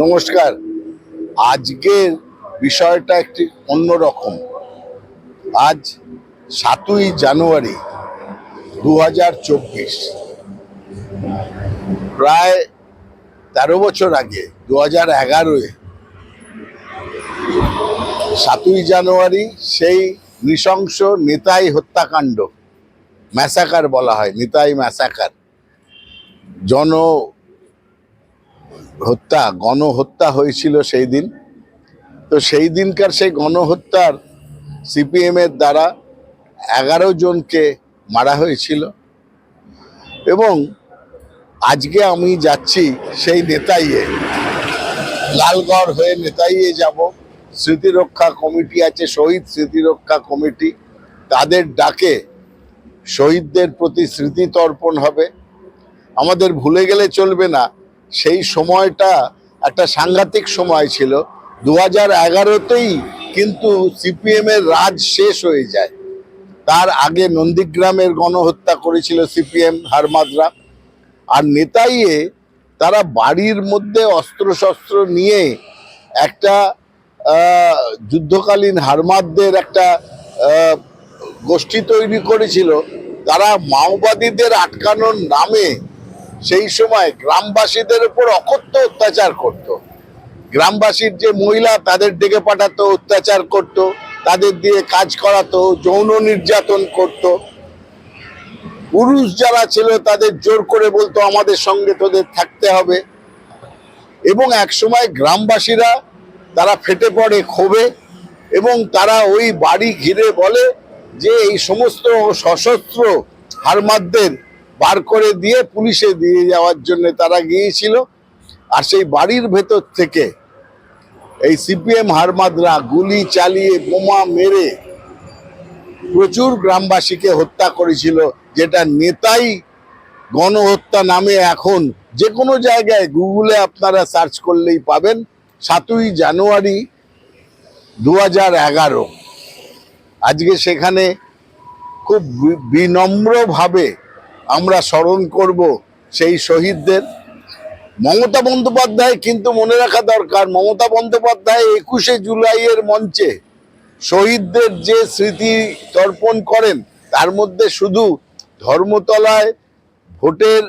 নমস্কার। আজকের বিষয়টা একটি অন্যরকম। আজ সাতই জানুয়ারি দু হাজার চব্বিশ। প্রায় তেরো বছর আগে দু হাজার এগারোয়, সাতই জানুয়ারি সেই নৃশংস নেতাই হত্যাকাণ্ড, ম্যাসাকার বলা হয়, নিতাই ম্যাসাকার, জন হত্যা, গণহত্যা হয়েছিল সেই দিন। তো সেই দিনকার সেই গণহত্যার সিপিএম এর দ্বারা এগারো জনকে মারা হয়েছিল। এবং আজকে আমি যাচ্ছি সেই নেতাইয়ে, লালগড় হয়ে নেতাইয়ে যাব। স্মৃতিরক্ষা কমিটি আছে, শহীদ স্মৃতিরক্ষা কমিটি। তাদের ডাকে শহীদদের প্রতি স্মৃতি তর্পণ হবে। আমাদের ভুলে গেলে চলবে না। সেই সময়টা একটা সাংঘাতিক সময় ছিল। দু হাজার এগারোতেই কিন্তু সিপিএম এর রাজ শেষ হয়ে যায়। তার আগে নন্দীগ্রামের গণহত্যা করেছিল সিপিএম হারমাদরা আর নেতাইয়ে তারা বাড়ির মধ্যে অস্ত্রশস্ত্র নিয়ে একটা যুদ্ধকালীন হারমাদদের একটা গোষ্ঠী তৈরি করেছিল। তারা মাওবাদীদের আটকানোর নামে সেই সময় গ্রামবাসীদের উপর অকথ্য অত্যাচার করত। গ্রামবাসীর যে মহিলা তাদের ডেকে পাঠাতো, অত্যাচার করত, তাদের দিয়ে কাজ করাতো, যৌন নির্যাতন করত। পুরুষ যারা ছিল তাদের জোর করে বলতো, আমাদের সঙ্গে তোদের থাকতে হবে। এবং একসময় গ্রামবাসীরা তারা ফেটে পড়ে ক্ষোভে এবং তারা ওই বাড়ি ঘিরে বলে যে, এই সমস্ত সশস্ত্র হারমাদদের বার করে দিয়ে পুলিশে দিয়ে যাওয়ার জন্য তারা গিয়েছিল। আর সেই বাড়ির ভেতর থেকে এই সিপিএম হারমাদরা গুলি চালিয়ে বোমা মেরে প্রচুর গ্রামবাসীকে হত্যা করেছিল, যেটা নেতাই গণহত্যা নামে এখন যে কোনো জায়গায় গুগলে আপনারা সার্চ করলেই পাবেন, সাতই জানুয়ারি দু হাজার এগারো। আজকে সেখানে খুব বিনম্রভাবে আমরা স্মরণ করব সেই শহীদদের। মমতা বন্দ্যোপাধ্যায় কিন্তু মনে রাখা দরকার, মমতা বন্দ্যোপাধ্যায় একুশে জুলাইয়ের মঞ্চে শহীদদের যে স্মৃতি তর্পণ করেন, তার মধ্যে শুধু ধর্মতলায় ভোটের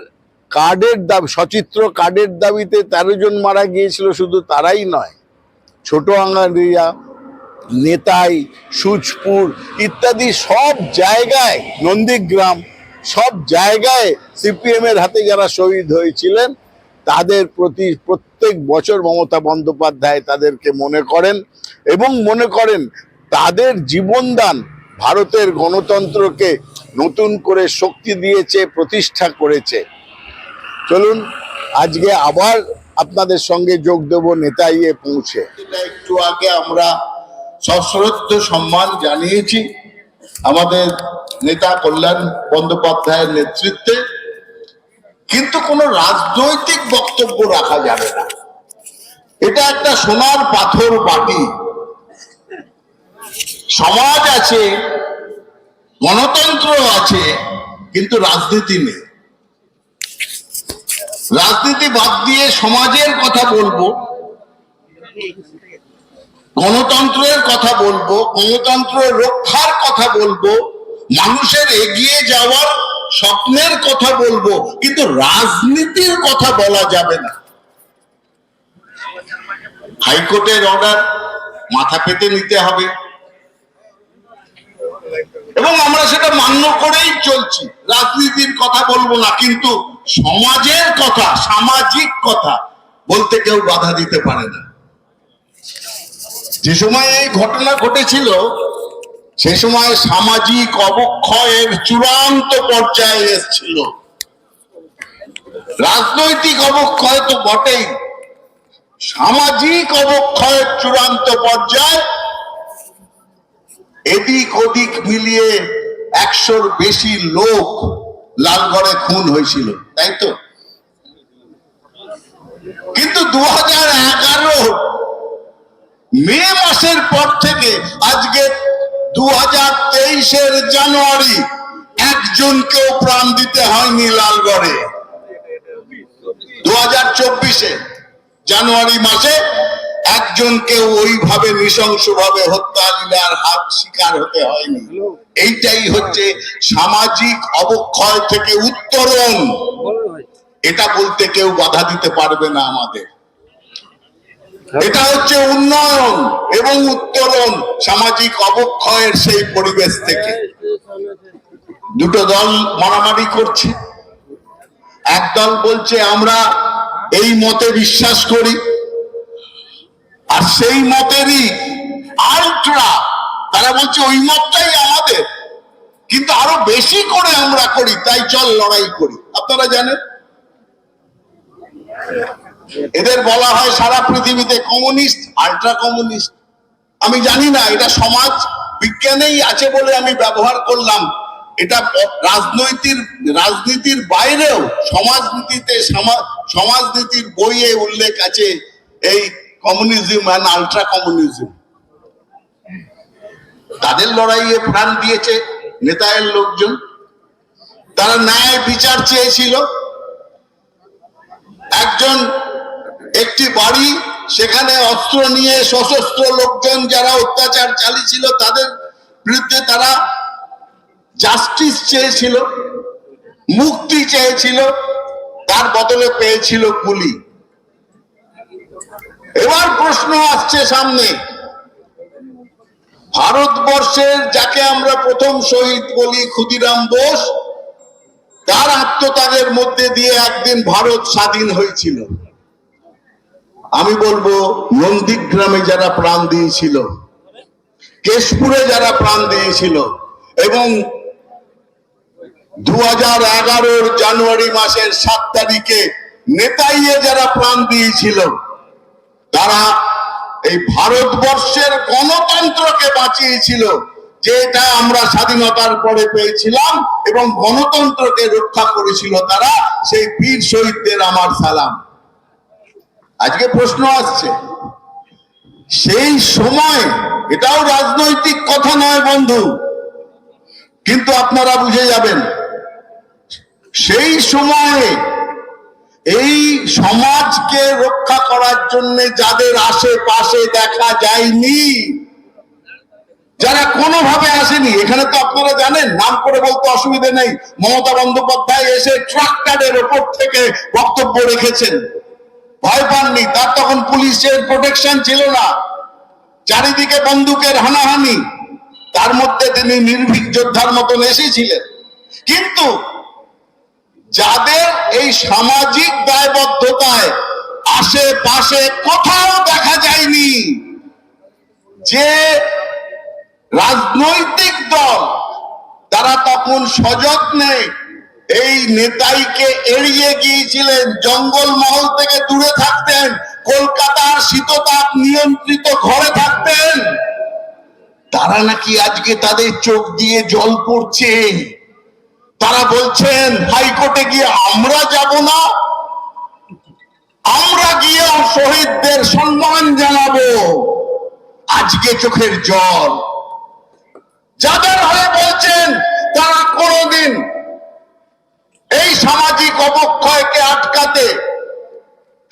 কার্ডের দাবি, সচিত্র কার্ডের দাবিতে তেরো জন মারা গিয়েছিল, শুধু তারাই নয়, ছোট আঙ্গারিয়া নেতাই সুচপুর ইত্যাদি সব জায়গায় নন্দীগ্রাম সব জায়গায় সিপিএম এর হাতে যারা শহীদ হয়েছিলেন, তাদের প্রতি প্রত্যেক বছর মমতা বন্দ্যোপাধ্যায় তাদেরকে মনে করেন এবং মনে করেন তাদের জীবনদান ভারতের গণতন্ত্রকে নতুন করে শক্তি দিয়েছে, প্রতিষ্ঠা করেছে। চলুন, আজকে আবার আপনাদের সঙ্গে যোগ দেব নেতাইয়ে পৌঁছে। এটা একটু আগে আমরা সশ্রদ্ধ সম্মান জানিয়েছি। আমাদের নেতা কল্যাণ বন্দ্যোপাধ্যায়ের নেতৃত্বে কিন্তু কোনো রাজনৈতিক বক্তব্য রাখা যাবে না। এটা একটা সোনার পাথর বাটি। সমাজ আছে, গণতন্ত্র আছে, কিন্তু রাজনীতি নেই। রাজনীতি বাদ দিয়ে সমাজের কথা বলব। গণতন্ত্রের কথা বলব গণতন্ত্র রক্ষার কথা বলব, মানুষের এগিয়ে যাওয়ার স্বপ্নের কথা বলব, কিন্তু রাজনীতির কথা বলা যাবে না। হাইকোর্টের অর্ডার মাথা পেতে নিতে হবে। এবং আমরা সেটা মান্য করেই চলছি। রাজনীতির কথা বলব না, কিন্তু সমাজের কথা, সামাজিক কথা বলতে কেউ বাধা দিতে পারে না। যে সময় এই ঘটনা ঘটেছিল, সে সময় সামাজিক অবক্ষয়ের চূড়ান্ত পর্যায়ে এসেছিল। রাজনৈতিক অবক্ষয় তো বটেই। সামাজিক অবক্ষয়ের চূড়ান্ত পর্যায়ে এদিক ওদিক মিলিয়ে একশোর বেশি লোক লালগড়ে খুন হয়েছিল, তাই তো? কিন্তু দু হাজার এগারো মে মাসের পর থেকে আজকে দু হাজার তেইশের জানুয়ারি একজনকেও প্রাণ দিতে হয়নি লালগড়ে। দু হাজার চব্বিশে জানুয়ারি মাসে একজনকে ওইভাবে নৃশংসভাবে হত্যা লীলার হাত শিকার হতে হয়নি। এইটাই হচ্ছে সামাজিক অবক্ষয় থেকে উত্তরণ। এটা বলতে কেউ বাধা দিতে পারবে না আমাদের। এটা হচ্ছে উন্নয়ন এবং উত্তরণ সামাজিক অবক্ষয়ের সেই পরিবেশ থেকে। দুটো দল মারামারি করছে। একদল বলছে, আমরা এই মতে বিশ্বাস করি। আর সেই মতেরই আলট্রা, তারা বলছে, ওই মতটাই আমাদের। কিন্তু আরও বেশি করে আমরা করি, তাই চল লড়াই করি। আপনারা জানেন? এদের বলা হয় সারা পৃথিবীতে কমিউনিস্ট, আলট্রা কমিউনিস্ট। আমি জানি না, এটা সমাজ বিজ্ঞানেই আছে বলে আমি ব্যবহার করলাম। এটা রাজনৈতিক রাজনীতির বাইরেও সমাজনীতিতে সমাজনীতির বইয়ে উল্লেখ আছে এই কমিউনিজম অ্যান্ড আলট্রা কমিউনিজম। তাদের লড়াইয়ে প্রাণ দিয়েছে নেতায়ের লোকজন। তারা ন্যায় বিচার চেয়েছিল। একজন একটি বাড়ি, সেখানে অস্ত্র নিয়ে সশস্ত্র লোকজন যারা অত্যাচার চালিয়েছিল, তাদের বিরুদ্ধে তারা জাস্টিস চেয়েছিল, মুক্তি চেয়েছিল, তার বদলে পেয়েছিল গুলি। এবার প্রশ্ন আসছে সামনে। ভারতবর্ষের যাকে আমরা প্রথম শহীদ বলি ক্ষুদিরাম বোস, তার আত্মত্যাগের মধ্যে দিয়ে একদিন ভারত স্বাধীন হয়েছিল। আমি বলব, নন্দীগ্রামে যারা প্রাণ দিয়েছিল, কেশপুরে যারা প্রাণ দিয়েছিল, এবং দু হাজার এগারোর জানুয়ারি মাসের সাত তারিখে নেতাইয়ে যারা প্রাণ দিয়েছিল, তারা এই ভারতবর্ষের গণতন্ত্রকে বাঁচিয়েছিল যেটা আমরা স্বাধীনতার পরে পেয়েছিলাম এবং গণতন্ত্রকে রক্ষা করেছিল তারা, সেই বীর শহীদদের আমার সালাম। আজকে প্রশ্ন আসছে। সেই সময় এটাও রাজনৈতিক কথা নয় বন্ধু, কিন্তু আপনারা বুঝে যাবেন, সেই সময়ে এই সমাজকে রক্ষা করার জন্য যাদের আশেপাশে দেখা যায়নি, যারা কোনোভাবে আসেনি, এখানে তো আপনারা জানেন, নাম করে বলতে অসুবিধা নেই, মমতা বন্দ্যোপাধ্যায় এসে ট্রাক্টরের ওপর থেকে বক্তব্য রেখেছেন। ভয় পাননি। তার তখন পুলিশের প্রোটেকশন ছিল না। চারিদিকে বন্দুকের হানাহানি। তার মধ্যে তিনি নির্ভীক যোদ্ধার মতন এসেছিলেন। কিন্তু যাদের এই সামাজিক দায়বদ্ধতায় আশেপাশে কোথাও দেখা যায়নি, যে রাজনৈতিক দল, তারা তখন সযত্নে এই নেতাইকে এড়িয়ে গিয়েছিলেন জঙ্গল মহল থেকে দূরে থাকতেন, কলকাতার শীততাপ নিয়ন্ত্রিত ঘরে থাকতেন। তারা নাকি আজকে তাদের চোখ দিয়ে জল পড়ছে। তারা বলছেন, হাইকোর্টে গিয়ে আমরা যাব না, আমরা গিয়ে শহীদদের সম্মান জানাব। আজকে চোখের জল। যাদের হয়ে বলছেন, তারা কোনোদিন সামাজিক অবক্ষয়কে আটকাতে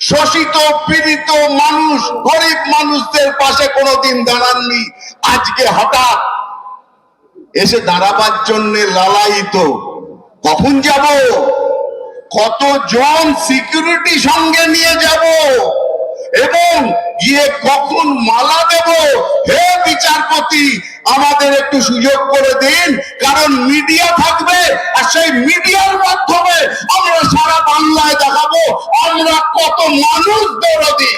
শোষিত, পীড়িত মানুষ, গরিব মানুষদের পাশে কোনোদিন দাঁড়াননি। আজকে হঠাৎ এসে দাঁড়াবার জন্য লালায়িত। কখন যাব? কতজন সিকিউরিটি সঙ্গে নিয়ে যাব? এবং গিয়ে কখন মালা দেব? হে বিচারপতি আমাদের একটু সুযোগ করে দিন, কারণ মিডিয়া থাকবে আর সেই মিডিয়ার মাধ্যমে আমরা সারা বাংলায় দেখাবো, আমরা কত মানুষ দরদি।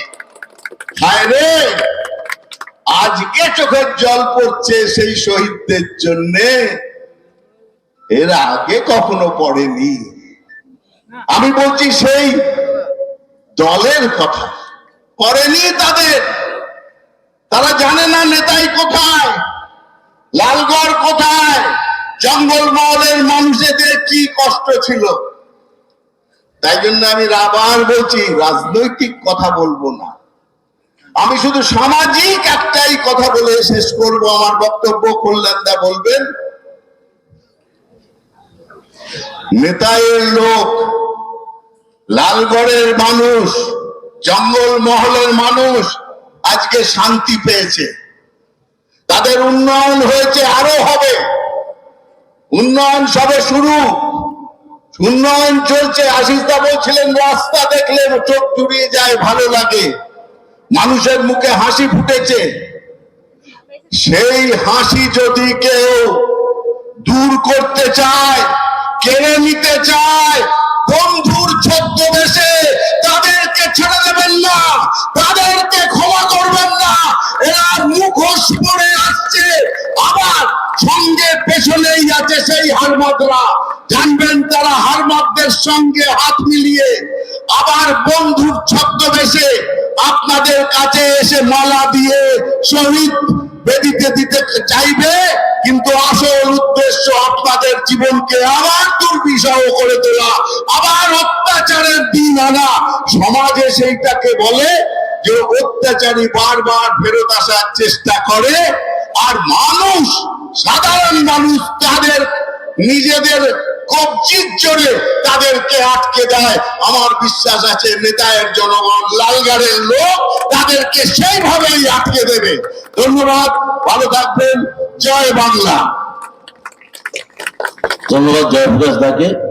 আজকে চোখের জল পড়ছে সেই শহীদদের জন্যে। এর আগে কখনো পড়েনি। আমি বলছি সেই দলের কথা। করেনি তাদের। তারা জানে না নেতাই কোথায়। লালগড় কোথায়? জঙ্গলমহলের মানুষদের কি কষ্ট ছিল? তাই জন্য আমি আবার বলছি, রাজনৈতিক কথা বলব না। আমি শুধু সামাজিক একটাই কথা বলে শেষ করব, আমার বক্তব্য কল্যাণদা বলবেন। নেতায়ের লোক, লালগড়ের মানুষ জঙ্গল মহলের মানুষ আজকে শান্তি পেয়েছে। তাদের উন্নয়ন হয়েছে, আরও হবে। উন্নয়ন সবে শুরু। উন্নয়ন চলছে, আশিসদা বলছিলেন, রাস্তা দেখলে চোখ জুড়িয়ে যায়, ভালো লাগে। মানুষের মুখে হাসি ফুটেছে। সেই হাসি যদি কেউ দূর করতে চায়, কেড়ে নিতে চায়, বন্ধুর ছদ্মবেশে তাদেরকে ছেড়ে দেবেন না। পেছনেই আছে সেই হারমাদরা জানবেন তারা হারমাদদের সঙ্গে হাত মিলিয়ে আবার বন্ধুর ছদ্মবেশে আপনাদের কাছে এসে মালা দিয়ে শহীদ বেদিতে দিতে চাইবে, কিন্তু আসল উদ্দেশ্য আপনাদের জীবনকে আবার দুর্বিষহ করে তোলা, আবার অত্যাচারের দিন আনা। সমাজে সেইটাকে বলে যে অত্যাচারী বারবার ফেরত আসার চেষ্টা করে, আর মানুষ সাধারণ মানুষ তাদের নিজেদের কবজির জোরে তাদেরকে আটকে দেয়। আমার বিশ্বাস আছে, নেতায়ের জনগণ লালগাড়ের লোক তাদেরকে সেইভাবেই আটকে দেবে। ধন্যবাদ, ভালো থাকবেন, জয় বাংলা। ধন্যবাদ জয়প্রকাশ দাকে।